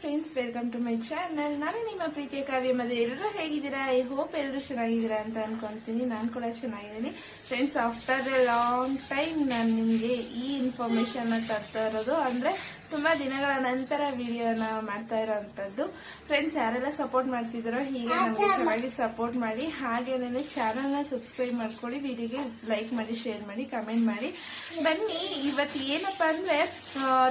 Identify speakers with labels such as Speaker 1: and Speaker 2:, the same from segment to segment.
Speaker 1: Friends welcome to my channel ನಾನು ನಿಮ್ಮ ಪ್ರೀತಿಯ ಕಾವ್ಯ ಮದುವೆ. ಎಲ್ಲರೂ ಹೇಗಿದ್ದೀರಾ? ಐ ಹೋಪ್ ಎಲ್ಲರೂ ಚೆನ್ನಾಗಿದ್ದೀರಾ ಅಂತ ಅನ್ಕೊಂತೀನಿ. ನಾನು ಕೂಡ ಚೆನ್ನಾಗಿದ್ದೀನಿ. Friends after a long time ನಾನು ನಿಮಗೆ ಈ ಇನ್ಫಾರ್ಮೇಶನ್ ತರ್ತಾ ಇರೋದು ಅಂದ್ರೆ ತುಂಬಾ ದಿನಗಳ ನಂತರ ವಿಡಿಯೋನ ಮಾಡ್ತಾ ಇರೋವಂಥದ್ದು ಫ್ರೆಂಡ್ಸ್ ಯಾರೆಲ್ಲ ಸಪೋರ್ಟ್ ಮಾಡ್ತಿದ್ದಾರೋ ಹೀಗೆ ನಮಗೆ ಚೆನ್ನಾಗಿ ಸಪೋರ್ಟ್ ಮಾಡಿ ಹಾಗೇನೇ ಚಾನಲ್ನ ಸಬ್ಸ್ಕ್ರೈಬ್ ಮಾಡ್ಕೊಳ್ಳಿ, ವಿಡಿಯೋಗೆ ಲೈಕ್ ಮಾಡಿ ಶೇರ್ ಮಾಡಿ ಕಮೆಂಟ್ ಮಾಡಿ. ಬನ್ನಿ, ಇವತ್ತು ಏನಪ್ಪ ಅಂದ್ರೆ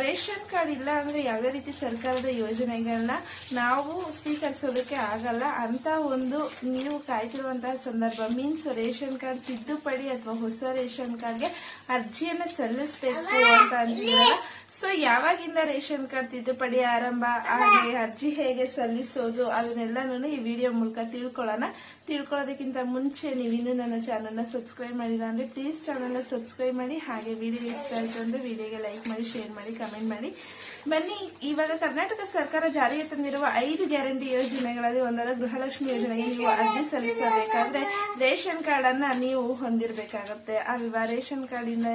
Speaker 1: ರೇಷನ್ ಕಾರ್ಡ್ ಇಲ್ಲ ಅಂದ್ರೆ ಯಾವುದೇ ರೀತಿ ಸರ್ಕಾರದ ಯೋಜನೆಗಳನ್ನ ನಾವು ಸ್ವೀಕರಿಸೋದಕ್ಕೆ ಆಗಲ್ಲ. ಅಂತ ಒಂದು ನೀವು ಕಾಯ್ತಿರುವಂತಹ ಸಂದರ್ಭ ಮೀನ್ಸ್ ರೇಷನ್ ಕಾರ್ಡ್ ತಿದ್ದುಪಡಿ ಅಥವಾ ಹೊಸ ರೇಷನ್ ಕಾರ್ಡ್ಗೆ ಅರ್ಜಿಯನ್ನು ಸಲ್ಲಿಸಬೇಕು ಅಂತ ಅಂತಿದ್ದೀರಲ್ಲ ಸೊ ಯಾವಾಗಿಂದ ರೇಷನ್ ಕಾರ್ಡ್ ತಿದ್ದುಪಡಿ ಆರಂಭ? ಹಾಗೆ ಅರ್ಜಿ ಹೇಗೆ ಸಲ್ಲಿಸೋದು? ಅದನ್ನೆಲ್ಲನೂ ಈ ವಿಡಿಯೋ ಮೂಲಕ ತಿಳ್ಕೊಳ್ಳೋಣ. ತಿಳ್ಕೊಳ್ಳೋದಕ್ಕಿಂತ ಮುಂಚೆ ನೀವು ಇನ್ನೂ ನನ್ನ ಚಾನಲ್ನ ಸಬ್ಸ್ಕ್ರೈಬ್ ಮಾಡಿಲ್ಲ ಅಂದ್ರೆ ಪ್ಲೀಸ್ ಚಾನಲ್ನ ಸಬ್ಸ್ಕ್ರೈಬ್ ಮಾಡಿ. ಹಾಗೆ ವಿಡಿಯೋ ಇಷ್ಟ ಆಯ್ತು ಅಂದ್ರೆ ವಿಡಿಯೋಗೆ ಲೈಕ್ ಮಾಡಿ ಶೇರ್ ಮಾಡಿ ಕಮೆಂಟ್ ಮಾಡಿ. ಬನ್ನಿ, ಇವಾಗ ಕರ್ನಾಟಕ ಸರ್ಕಾರ ಜಾರಿಗೆ ತಂದಿರುವ ಐದು ಗ್ಯಾರಂಟಿ ಯೋಜನೆಗಳಲ್ಲಿ ಒಂದಾದ ಗೃಹಲಕ್ಷ್ಮಿ ಯೋಜನೆಗೆ ನೀವು ಅರ್ಜಿ ಸಲ್ಲಿಸಬೇಕಾದ್ರೆ ರೇಷನ್ ಕಾರ್ಡ್ ಅನ್ನ ನೀವು ಹೊಂದಿರಬೇಕಾಗತ್ತೆ. ಅಲ್ವಾ ರೇಷನ್ ಕಾರ್ಡ್ ಇಂದ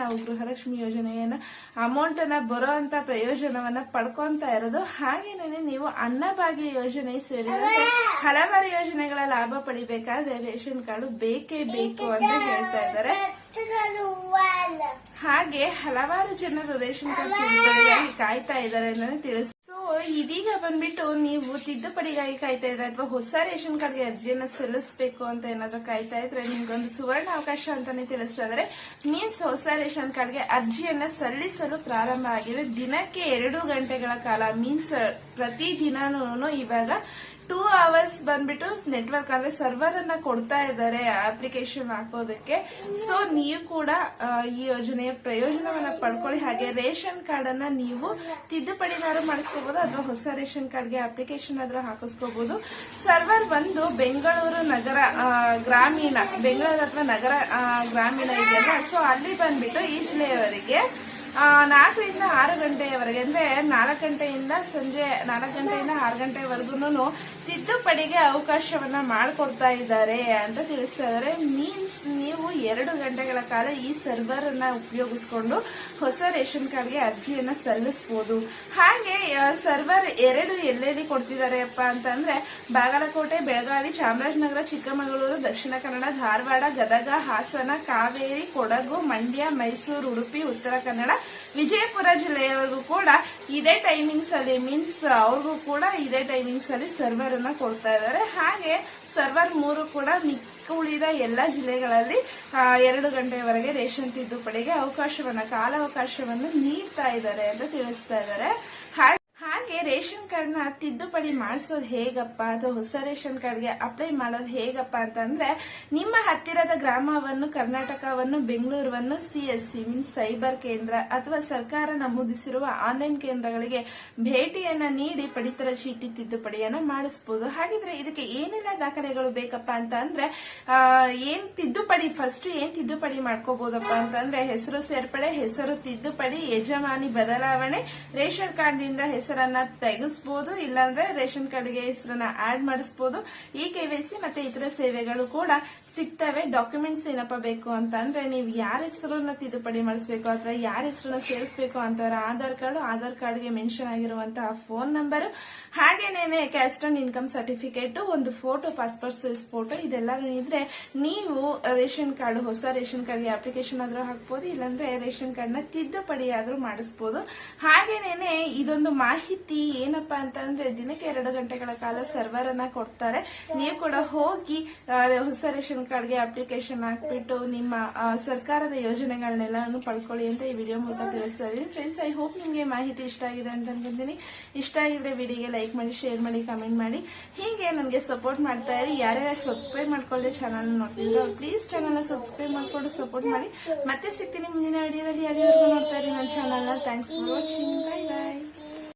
Speaker 1: ನಾವು ಗೃಹಲಕ್ಷ್ಮಿ ಯೋಜನೆಯನ್ನ ಅಮೌಂಟ್ ಅನ್ನ ಬರೋ ಅಂತ ಪ್ರಯೋಜನವನ್ನ ಪಡ್ಕೊಂತ ಇರೋದು. ಹಾಗೇನೆ ನೀವು ಅನ್ನಭಾಗ್ಯ ಯೋಜನೆ ಸೇರಿದಂತೆ ಹಲವಾರು ಯೋಜನೆಗಳ ಲಾಭ ಪಡಿಬೇಕಾದ್ರೆ ರೇಷನ್ ಕಾರ್ಡ್ ಬೇಕೇ ಬೇಕು ಅಂತ ಹೇಳ್ತಾ ಇದ್ದಾರೆ. ಹಾಗೆ ಹಲವಾರು ಜನರು ರೇಷನ್ ಕಾರ್ಡ್ ಕಾಯ್ತಾ ಇದ್ದಾರೆ ಅಂತ ತಿಳಿಸ್ ಸೊ ಇದೀಗ ಬಂದ್ಬಿಟ್ಟು ನೀವು ತಿದ್ದುಪಡಿಗಾಗಿ ಕಾಯ್ತಾ ಇದ್ರೆ ಅಥವಾ ಹೊಸ ರೇಷನ್ ಕಾರ್ಡ್ಗೆ ಅರ್ಜಿಯನ್ನ ಸಲ್ಲಿಸಬೇಕು ಅಂತ ಏನಾದ್ರೂ ಕಾಯ್ತಾ ಇದ್ರೆ ನಿಮ್ಗೊಂದು ಸುವರ್ಣ ಅವಕಾಶ ಅಂತಾನೆ ತಿಳಿಸ್ತಾ ಇದಾರೆ ಮೀನ್ಸ್ ಹೊಸ ರೇಷನ್ ಕಾರ್ಡ್ಗೆ ಅರ್ಜಿಯನ್ನ ಸಲ್ಲಿಸಲು ಪ್ರಾರಂಭ ಆಗಿದೆ. ದಿನಕ್ಕೆ ಎರಡು ಗಂಟೆಗಳ ಕಾಲ ಮೀನ್ಸ್ ಪ್ರತಿ ದಿನಾನು ಇವಾಗ ಟೂ ಅವರ್ಸ್ ಬಂದ್ಬಿಟ್ಟು ನೆಟ್ವರ್ಕ್ ಅಂದ್ರೆ ಸರ್ವರ್ ಅನ್ನ ಕೊಡ್ತಾ ಇದ್ದಾರೆ ಅಪ್ಲಿಕೇಶನ್ ಹಾಕೋದಕ್ಕೆ. ಸೊ ನೀವು ಕೂಡ ಈ ಯೋಜನೆಯ ಪ್ರಯೋಜನವನ್ನ ಪಡ್ಕೊಳ್ಳಿ. ಹಾಗೆ ರೇಷನ್ ಕಾರ್ಡ್ ಅನ್ನ ನೀವು ತಿದ್ದುಪಡಿನಾದ್ರೂ ಮಾಡಿಸ್ಕೋಬಹುದು ಅಥವಾ ಹೊಸ ರೇಷನ್ ಕಾರ್ಡ್ಗೆ ಅಪ್ಲಿಕೇಶನ್ ಆದ್ರೂ ಹಾಕಿಸ್ಕೋಬಹುದು ಸರ್ವರ್ ಬಂದು ಬೆಂಗಳೂರು ನಗರ ಗ್ರಾಮೀಣ, ಬೆಂಗಳೂರು ಅಥವಾ ನಗರ ಗ್ರಾಮೀಣ ಇದೆಯಲ್ಲ ಸೊ ಅಲ್ಲಿ ಬಂದ್ಬಿಟ್ಟು ಈ ಜಿಲ್ಲೆಯವರಿಗೆ ನಾಲ್ಕರಿಂದ ಆರು ಗಂಟೆಯವರೆಗೆ, ಅಂದ್ರೆ ನಾಲ್ಕು ಗಂಟೆಯಿಂದ ಸಂಜೆ ನಾಲ್ಕು ಗಂಟೆಯಿಂದ ಆರು ಗಂಟೆವರೆಗೂ ತಿದ್ದುಪಡಿಗೆ ಅವಕಾಶವನ್ನ ಮಾಡಿಕೊಡ್ತಾ ಇದ್ದಾರೆ ಅಂತ ತಿಳಿಸ್ತಾ ಇದ್ದಾರೆ. ಮೀನ್ಸ್ ನೀವು ಎರಡು ಗಂಟೆಗಳ ಕಾಲ ಈ ಸರ್ವರ್ ಅನ್ನ ಉಪಯೋಗಿಸ್ಕೊಂಡು ಹೊಸ ರೇಷನ್ ಕಾರ್ಡ್ಗೆ ಅರ್ಜಿಯನ್ನ ಸಲ್ಲಿಸಬಹುದು ಹಾಗೆ ಸರ್ವರ್ ಎರಡು ಎಲ್ಲೆಲ್ಲಿ ಕೊಡ್ತಿದ್ದಾರೆ ಅಪ್ಪ ಅಂತಂದ್ರೆ, ಬಾಗಲಕೋಟೆ, ಬೆಳಗಾವಿ, ಚಾಮರಾಜನಗರ, ಚಿಕ್ಕಮಗಳೂರು, ದಕ್ಷಿಣ ಕನ್ನಡ, ಧಾರವಾಡ, ಗದಗ, ಹಾಸನ, ಕಾವೇರಿ, ಕೊಡಗು, ಮಂಡ್ಯ, ಮೈಸೂರು, ಉಡುಪಿ, ಉತ್ತರ ಕನ್ನಡ ವಿಜಯಪುರ ಜಿಲ್ಲೆಯವ್ರಿಗೂ ಕೂಡ ಇದೇ ಟೈಮಿಂಗ್ಸ್ ಅಲ್ಲಿ ಮೀನ್ಸ್ ಅವ್ರಿಗೂ ಕೂಡ ಇದೇ ಟೈಮಿಂಗ್ಸ್ ಅಲ್ಲಿ ಸರ್ವರ್ ಅನ್ನ ಕೊಡ್ತಾ ಇದ್ದಾರೆ. ಹಾಗೆ ಸರ್ವರ್ ಮೂರು ಕೂಡ ಮಿಕ್ಕ ಉಳಿದ ಎಲ್ಲ ಜಿಲ್ಲೆಗಳಲ್ಲಿ ಎರಡು ಗಂಟೆವರೆಗೆ ರೇಷನ್ ತಿದ್ದುಪಡಿಗೆ ಅವಕಾಶವನ್ನ, ಕಾಲಾವಕಾಶವನ್ನು ನೀಡ್ತಾ ಇದ್ದಾರೆ ಅಂತ ತಿಳಿಸ್ತಾ ಇದ್ದಾರೆ. ಹಾಗೆ ರೇಷನ್ ಕಾರ್ಡ್ನ ತಿದ್ದುಪಡಿ ಮಾಡಿಸೋದು ಹೇಗಪ್ಪ? ಅಥವಾ ಹೊಸ ರೇಷನ್ ಕಾರ್ಡ್ಗೆ ಅಪ್ಲೈ ಮಾಡೋದು ಹೇಗಪ್ಪ ಅಂತಂದ್ರೆ, ನಿಮ್ಮ ಹತ್ತಿರದ ಗ್ರಾಮವನ್ನು, ಕರ್ನಾಟಕವನ್ನು, ಬೆಂಗಳೂರನ್ನು ಸಿಎಸ್ಸಿ ಮೀನ್ಸ್ ಸೈಬರ್ ಕೇಂದ್ರ ಅಥವಾ ಸರ್ಕಾರ ನಮೂದಿಸಿರುವ ಆನ್ಲೈನ್ ಕೇಂದ್ರಗಳಿಗೆ ಭೇಟಿಯನ್ನ ನೀಡಿ ಪಡಿತರ ಚೀಟಿ ತಿದ್ದುಪಡಿಯನ್ನ ಮಾಡಿಸಬಹುದು ಹಾಗಿದ್ರೆ ಇದಕ್ಕೆ ಏನೆಲ್ಲ ದಾಖಲೆಗಳು ಬೇಕಪ್ಪ ಅಂತ ಅಂದ್ರೆ ಏನ್ ತಿದ್ದುಪಡಿ ಫಸ್ಟ್ ಏನ್ ತಿದ್ದುಪಡಿ ಮಾಡ್ಕೋಬಹುದಪ್ಪ ಅಂತಂದ್ರೆ, ಹೆಸರು ಸೇರ್ಪಡೆ, ಹೆಸರು ತಿದ್ದುಪಡಿ, ಯಜಮಾನಿ ಬದಲಾವಣೆ, ರೇಷನ್ ಕಾರ್ಡ್ನಿಂದ ಹೆಸರನ್ನ ತೆಗೆಸಬಹುದು ಇಲ್ಲಾಂದ್ರೆ ರೇಷನ್ ಕಾರ್ಡ್ಗೆ ಹೆಸರನ್ನ ಆಡ್ ಮಾಡಿಸಬಹುದು ಈ ಕೆ ವೈ ಸಿ ಮತ್ತೆ ಇತರ ಸೇವೆಗಳು ಕೂಡ ಸಿಗ್ತವೆ ಡಾಕ್ಯುಮೆಂಟ್ಸ್ ಏನಪ್ಪ ಬೇಕು ಅಂತ ಅಂದ್ರೆ ನೀವು ಯಾರ ಹೆಸರನ್ನ ತಿದ್ದುಪಡಿ ಮಾಡಿಸ್ಬೇಕು ಅಥವಾ ಯಾರ ಹೆಸರನ್ನ ಸೇರಿಸಬೇಕು ಅಂತವರ ಆಧಾರ್ ಕಾರ್ಡ್, ಆಧಾರ್ ಕಾರ್ಡ್ಗೆ ಮೆನ್ಷನ್ ಆಗಿರುವಂತಹ ಫೋನ್ ನಂಬರ್ ಹಾಗೇನೇನೆ ಕ್ಯಾಸ್ಟ್ ಅಂಡ್ ಇನ್ಕಮ್ ಸರ್ಟಿಫಿಕೇಟ್ ಒಂದು ಫೋಟೋ ಪಾಸ್ಪೋರ್ಟ್ ಸೈಜ್ ಫೋಟೋ ಇದೆಲ್ಲ ಇದ್ರೆ ನೀವು ರೇಷನ್ ಕಾರ್ಡ್, ಹೊಸ ರೇಷನ್ ಕಾರ್ಡ್ಗೆ ಅಪ್ಲಿಕೇಶನ್ ಆದ್ರೂ ಹಾಕ್ಬೋದು, ಇಲ್ಲಾಂದ್ರೆ ರೇಷನ್ ಕಾರ್ಡ್ನ ತಿದ್ದುಪಡಿ ಆದ್ರೂ ಮಾಡಿಸ್ಬೋದು. ಹಾಗೇನೇನೆ ಇದೊಂದು ಮಾಹಿತಿ ಏನಪ್ಪಾ ಅಂತಂದ್ರೆ ದಿನಕ್ಕೆ ಎರಡು ಗಂಟೆಗಳ ಕಾಲ ಸರ್ವರ್ ಅನ್ನ ಕೊಡ್ತಾರೆ. ನೀವು ಕೂಡ ಹೋಗಿ ಹೊಸ ರೇಷನ್ ಕಾರ್ಡ್ಗೆ ಅಪ್ಲಿಕೇಶನ್ ಹಾಕ್ಬಿಟ್ಟು ನಿಮ್ಮ ಸರ್ಕಾರದ ಯೋಜನೆಗಳನ್ನೆಲ್ಲಾನು ಪಡ್ಕೊಳ್ಳಿ ಅಂತ ಈ ವಿಡಿಯೋ ಮೂಲಕ ತಿಳಿಸ್ತಾ ಇದೀನಿ ಫ್ರೆಂಡ್ಸ್ ಐ ಹೋಪ್ ನಿಮಗೆ ಮಾಹಿತಿ ಇಷ್ಟ ಆಗಿದೆ ಅಂತ ಅನ್ಕೊಂತೀನಿ. ಇಷ್ಟ ಆಗಿದ್ರೆ ವಿಡಿಯೋಗೆ ಲೈಕ್ ಮಾಡಿ ಶೇರ್ ಮಾಡಿ ಕಮೆಂಟ್ ಮಾಡಿ. ಹೀಗೆ ನನಗೆ ಸಪೋರ್ಟ್ ಮಾಡ್ತಾ ಇರಿ. ಯಾರ್ಯಾರು ಸಬ್ಸ್ಕ್ರೈಬ್ ಮಾಡ್ಕೊಳ್ಳಿ ಚಾನಲ್ ನೋಡ್ತಿದ್ರು ಪ್ಲೀಸ್ ಚಾನಲ್ ಸಬ್ಸ್ಕ್ರೈಬ್ ಮಾಡ್ಕೊಂಡು ಸಪೋರ್ಟ್ ಮಾಡಿ. ಮತ್ತೆ ಸಿಗ್ತೀನಿ ಮುಂದಿನ ವಿಡಿಯೋದಲ್ಲಿ ಯಾರ್ಯಾರು ನೋಡ್ತಾ ಇರಿ ನನ್ನ ಚಾನಲ್ನ thanks for watching bye bye